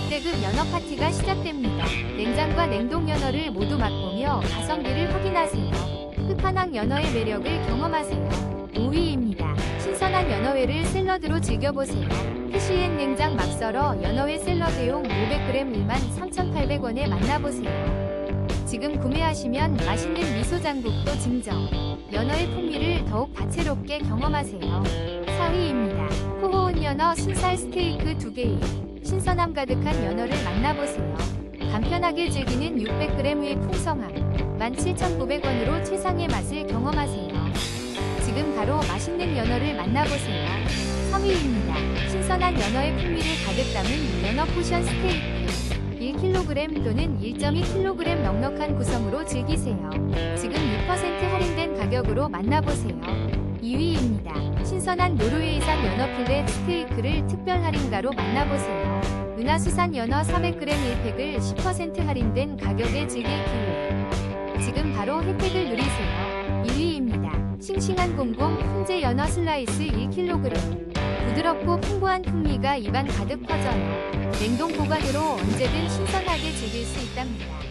역대급 연어 파티가 시작됩니다. 냉장과 냉동 연어를 모두 맛보며 가성비를 확인하세요. 끝판왕 연어의 매력을 경험하세요. 5위입니다. 신선한 연어회를 샐러드로 즐겨보세요. 피시앤 냉장 막 썰어 연어회 샐러드용 500g 23,800원에 만나보세요. 지금 구매하시면 맛있는 미소 장국도 증정. 연어의 풍미를 더욱 다채롭게 경험하세요. 4위입니다. 호호온 연어 순살 스테이크 2개에 신선함 가득한 연어를 만나보세요. 간편하게 즐기는 600g의 풍성함 17,900원으로 최상의 맛을 경험하세요. 지금 바로 맛있는 연어를 만나보세요. 3위입니다. 신선한 연어의 풍미를 가득 담은 연어 포션 스테이크 1kg 또는 1.2kg 넉넉한 구성으로 즐기세요. 지금 6% 할인된 가격으로 만나보세요. 2위입니다. 신선한 노르웨이산 연어 필렛 스테이크를 특별 할인가로 만나보세요. 은하수산 연어 400g 1팩을 10% 할인된 가격에 즐길 기회. 지금 바로 혜택을 누리세요. 1위입니다. 싱싱한 공공 훈제 연어 슬라이스 1kg. 부드럽고 풍부한 풍미가 입안 가득 퍼져요. 냉동 보관으로 언제든 신선하게 즐길 수 있답니다.